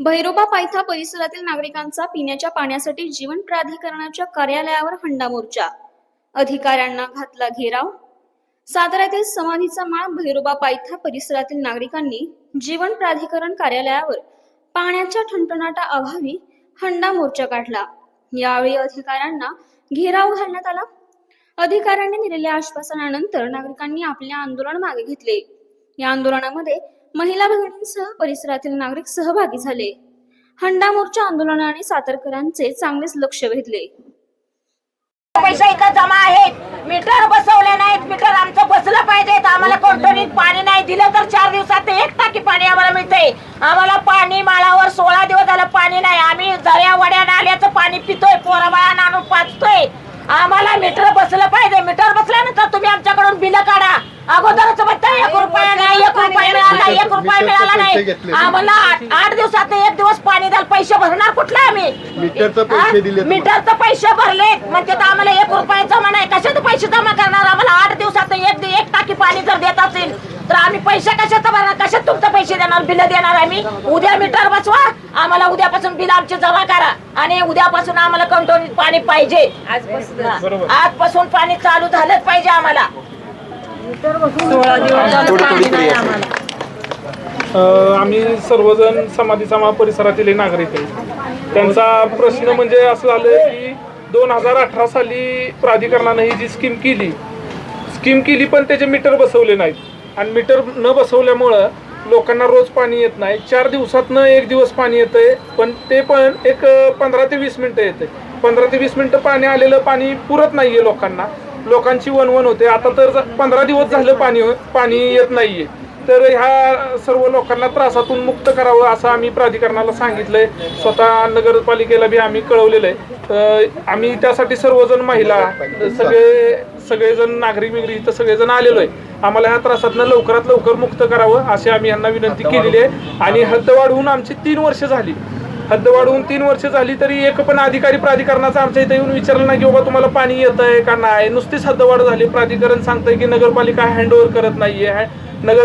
भैरोबा पायथा परिसरातील नागरिकांचा पिण्याच्या पाण्यासाठी जीवन प्राधिकरणाच्या कार्यालयावर हंडा मोर्चा. अधिकाऱ्यांना घातला घेराव. सातारा येथील समाधीचा माळ भैरोबा पायथा परिसरातील नागरिकांनी जीवन प्राधिकरण कार्यालयावर पाण्याच्या ठणठणाटा अभावी हंडा मोर्चा काढला. यावेळी अधिकाऱ्यांना घेराव घालण्यात आला. अधिकाऱ्यांनी दिलेल्या आश्वासनानंतर नागरिकांनी आपले आंदोलन मागे घेतले. या आंदोलनामध्ये महिला भगिनींसह परिसरातील नागरिक सहभागी झाले. हंडा मोर्चा आंदोलनाने सातारकरांचे चांगलेच लक्ष वेधले. पैसा इथं जमा आहेत. मीटर बसवले नाहीत. मीटर आमचं बसलं पाहिजे. आम्हाला कोणतरी पाणी नाही दिलं तर चार दिवसात एक टाकी पाणी आम्हाला मिळतंय आम्हाला पाणी माळावर सोळा दिवस झालं पाणी नाही. आम्ही झऱ्या वड्या नाल्याचं पाणी पितोय. पोराबाळा नाणून पाचतोय आम्हाला मीटर बसलं पाहिजे. मीटर बसल्यानंतर तुम्ही आमच्याकडून बिल काढा. अगोदरच म्हणताय एक रुपया नाही एक रुपया मिळाला एक रुपया मिळाला नाही. आम्हाला आठ आठ दिवसात एक दिवस पाणी द्याल पैसे भरणार कुठले आम्ही? मीटरचं पैसे? दिले तुम्हाला. मीटरचं पैसे भरले म्हणजे तर आम्हाला एक रुपया जमा नाही. कशाचे पैसे जमा करणार? आम्हाला आठ दिवसात एक एक टाकी पाणी जर देत असेल तर आम्ही पैसे कशाचं भरणार? कशात तुमचं पैसे देणार? बिल देणार आम्ही? उद्या मीटर बसवा. आम्हाला उद्यापासून बिल आमचे जमा करा. आणि उद्यापासून आम्हाला कंटोनीत पाणी पाहिजे. हा. आजपासून पाणी चालू झालंच पाहिजे आम्हाला. अ, आम्ही सर्वजण समाधीचा समा परिसरातील नागरिक आहे. त्यांचा प्रश्न म्हणजे असं झालं की दोन हजार अठरा साली प्राधिकरणानं ही जी स्कीम केली स्कीम केली पण त्याचे मीटर बसवले नाहीत. आणि मीटर न बसवल्यामुळं लोकांना रोज पाणी येत नाही. चार दिवसातनं एक दिवस पाणी येतंय पण ते पण एक पंधरा ते वीस मिनटं येते पंधरा ते वीस मिनटं पाणी आलेलं पाणी पुरत नाहीये लोकांना. लोकांची वणवण होते. आता तर पंधरा दिवस झालं पाणी पाणी येत नाहीये. तर ह्या सर्व लोकांना त्रासातून मुक्त करावं असं आम्ही प्राधिकरणाला सांगितलंय. स्वतः नगरपालिकेला बी आम्ही कळवलेलं आहे. आम्ही त्यासाठी सर्वजण महिला सगळे सगळेजण नागरिक बिगरिक इथं सगळेजण आलेलो आहे. आम्हाला ह्या त्रासातनं लवकरात लवकर मुक्त करावं अशी आम्ही यांना विनंती केलेली आहे. आणि हद्द वाढवून आमची तीन वर्ष झाली. हद्द वाढवून तीन वर्ष झाली तरी एक पण अधिकारी प्राधिकरणाचा आमच्या इथे येऊन विचारलं नाही की बाबा तुम्हाला पाणी येत आहे का नाही. नुसतीच हद्दवाढ झाली. प्राधिकरण सांगतंय की नगरपालिका हँडओव्हर करत नाहीये. नगर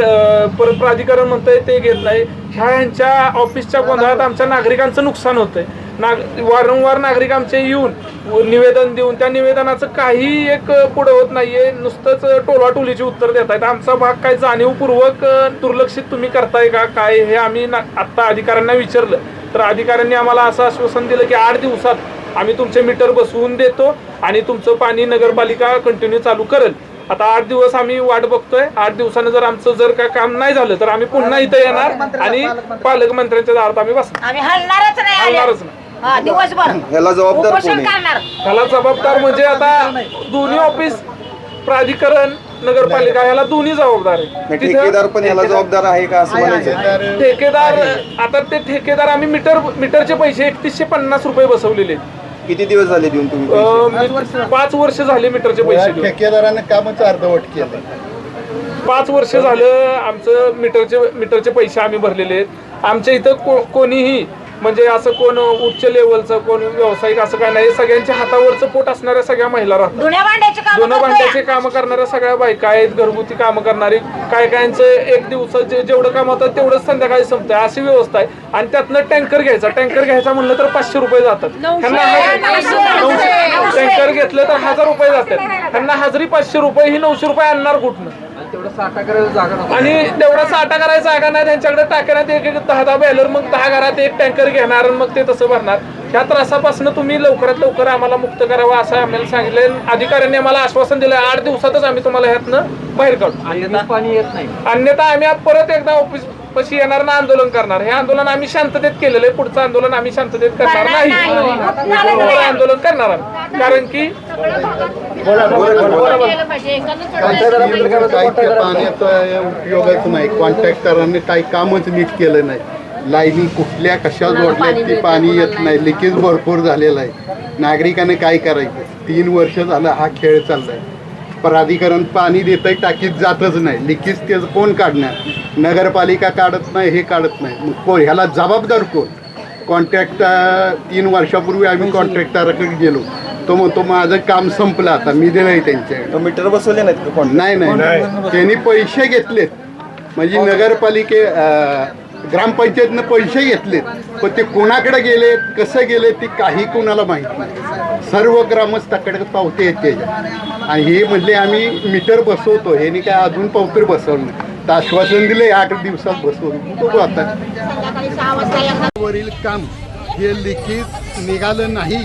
परत प्राधिकरण म्हणतंय ते घेत नाही. ह्या यांच्या ऑफिसच्या गोंधळात आमच्या नागरिकांचं नुकसान होतंय. नाग वारंवार नागरिक आमचे येऊन व निवेदन देऊन त्या निवेदनाचं काही एक पुढं होत नाहीये. नुसतंच टोलाटोलीची उत्तर देत आहेत आमचा भाग काय जाणीवपूर्वक दुर्लक्षित तुम्ही करताय का? काय? हे आम्ही ना- आत्ता अधिकाऱ्यांना विचारलं. तर अधिकाऱ्यांनी आम्हाला असं आश्वासन दिलं की आठ दिवसात आम्ही तुमचे मीटर बसवून देतो आणि तुमचं पाणी नगरपालिका कंटिन्यू चालू करेल. आता आठ दिवस आम्ही वाट बघतोय. आठ दिवसानं जर आमचं जर काय काम नाही झालं तर आम्ही पुन्हा इथं येणार आणि पालकमंत्र्यांच्या दारात आम्ही बसणार. आम्ही हलणारच नाही आले. हलणारच नाही. हा, दिवसभर. ह्याला जबाबदार उपोषण कोण आहे? करणार. ह्याला जबाबदार म्हणजे आता दोन्ही ऑफिस प्राधिकरण नगरपालिका ह्याला दोन्ही जबाबदार आहे ठेकेदार पण ह्याला जबाबदार आहे का असं म्हणायचं ठेकेदार आता ते ठेकेदार आम्ही मीटर मीटरचे पैसे एकतीसशे पन्नास रुपये बसवलेले. किती दिवस झाले देऊन तुम्ही पैसे? अं, मी- पाच वर्ष झाले मीटरचे पैसे देऊन. ठेकेदाराने कामच अर्धवट केलं पाच वर्ष झालं आमचं मीटरचे मीटरचे पैसे आम्ही भरलेले आहेत आमच्या इथं को कोणीही म्हणजे असं कोण उच्च लेवलचं कोण व्यावसायिक असं काय नाही. सगळ्यांच्या हातावरचं पोट असणाऱ्या सगळ्या महिला राहतात. धुण्या भांड्याचे काम दोन भांड्याचे काम करणाऱ्या सगळ्या बायका आहेत घरगुती कामं करणारी. काय कायांचं एक दिवसात जे जेवढं काम होतं तेवढंच संध्याकाळी संपतंय. अशी व्यवस्था आहे. आणि त्यातनं टँकर घ्यायचा. टँकर घ्यायचा म्हणलं तर पाचशे रुपये जातात. टँकर घेतलं तर हजार रुपये जातात. ह्यांना हजरी पाचशे रुपये ही नऊशे रुपये आणणार कुठनं? आणि तेवढा साठा करायचा जागा नाही त्यांच्याकडे टाकण्यात एक दहा दहा बॅलर मग दहा घरात एक टँकर घेणार आणि मग ते तसं भरणार. ह्या त्रासापासून तुम्ही लवकरात लवकर आम्हाला मुक्त करावं असं आम्हाला सांगितलंय. अधिकाऱ्यांनी आम्हाला आश्वासन दिलं आठ दिवसातच आम्ही तुम्हाला ह्यातनं बाहेर काढू. पाणी येत नाही. अन्यथा आम्ही परत एकदा ऑफिस पशी येणार ना आंदोलन करणार? हे आंदोलन आम्ही शांततेत केलेलं आहे. पुढचं आंदोलन आम्ही शांततेत करणार नाही. पुढचं आंदोलन करणार आम्ही कारण की उपयोगच नाही कॉन्ट्रॅक्टरांनी काही कामच नीट केलं नाही लाईनी कुठल्या कशा जोडल्यात ती पाणी येत नाही. लिकेज भरपूर झालेला आहे. नागरिकाने काय करायचं? तीन वर्ष झालं हा खेळ चाललाय. प्राधिकरण पाणी देतंय टाकीत जातच नाही. लिकेज त्याचं कोण काढणार? नगरपालिका काढत नाही हे काढत नाही. मग कोण? ह्याला जबाबदार कोण? कॉन्ट्रॅक्ट तीन वर्षापूर्वी आम्ही कॉन्ट्रॅक्टरकडे गेलो. तो म्हणतो माझं काम संपलं आता मी दिलंय त्यांच्याकडे. तर मीटर बसवले नाहीत नाही नाही. त्यांनी पैसे घेतलेत. म्हणजे नगरपालिके ग्रामपंचायतनं पैसे घेतलेत. पण ते कोणाकडे गेले कसं गेले ते काही कोणाला माहीत नाही. सर्व ग्रामस्थाकडे पावते येते. आणि हे म्हणले आम्ही मीटर बसवतो. हे काय अजून पावतर बसवलं नाही. आता आश्वासन दिले आठ दिवसात बसवून. बघू आता? वरील काम हे लिखित निघालं नाही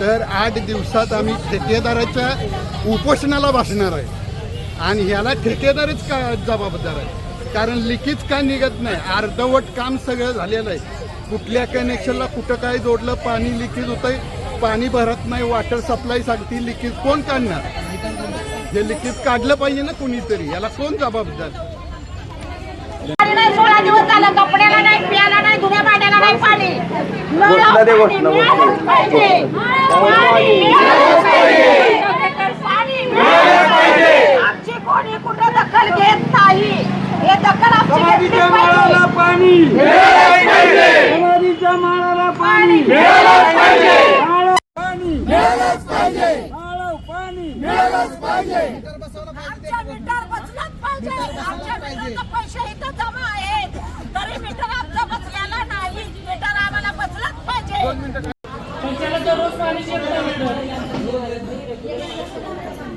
तर आठ दिवसात आम्ही ठेकेदाराच्या उपोषणाला बसणार आहे. आणि ह्याला ठेकेदारच का जबाबदार आहे? कारण लिखित का निघत नाही? अर्धवट काम सगळं झालेलं आहे. कुठल्या कनेक्शनला कुठं काय जोडलं पाणी लिकेज होतंय पाणी भरत नाही वॉटर सप्लाय सांगते लिकेज कोण काढणार? हे लिकेज काढलं पाहिजे ना कुणीतरी याला कोण जबाबदार? पाणी नाही सोळा दिवस झालं कपड्याला नाही प्यायला नाही धुण्या भांड्याला नाही पाणी. घोषणा दे, पाणी घोषणा, मिळालंच पाहिजे. पाणी मिळालंच पाहिजे. पाणी मिळालंच पाहिजे. आमची कोणी कुठं दखल घेत नाही. हे दखल आमची घेतलीच पाहिजे. आमच्या मीटर बसलाच पाहिजे. आमच्या मीटरचे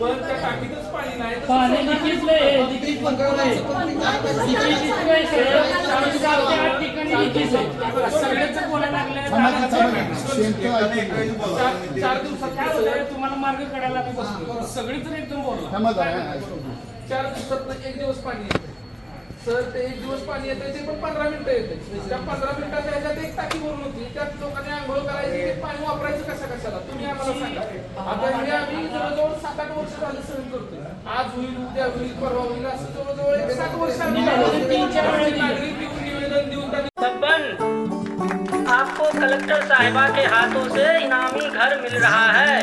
पण त्या टाकीतच पाणी नाही तर पाणी लिकेज नाही लिकेज भरपूर आहे लिकेज इतकं आहे सर आम्ही सात ते आठ ठिकाणी लिकेज आहे. सगळ्यांचं बोलायला लागलं चार चार दिवसात काय होतं तुम्हाला मार्ग काढायला आम्ही बसलो सगळी तर एकदम बोलला. चार दिवसात एक दिवस पाणी येते. सर ते एक दिवस पाणी येते ते पण पंधरा मिनिटं येते त्या पंधरा मिनिटाच्या ह्याच्यात एक टाकी भरून होती. त्यात लोकांनी आंघोळ करायची ते पाणी वापरायचं कशा कशाला? तुम्ही आम्हाला सांगा. आता हे आम्ही जवळजवळ सात आठ वर्ष झालं सहन करतोय. आज होईल उद्या होईल परवा होईल असं जवळजवळ एक सात वर्ष. नागरिक निवेदन देऊन आपको कलेक्टर साहिबा के हाथों से इनामी घर मिल रहा है।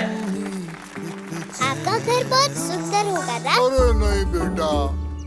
आपका घर बहुत सुंदर होगा अरे नहीं बेटा।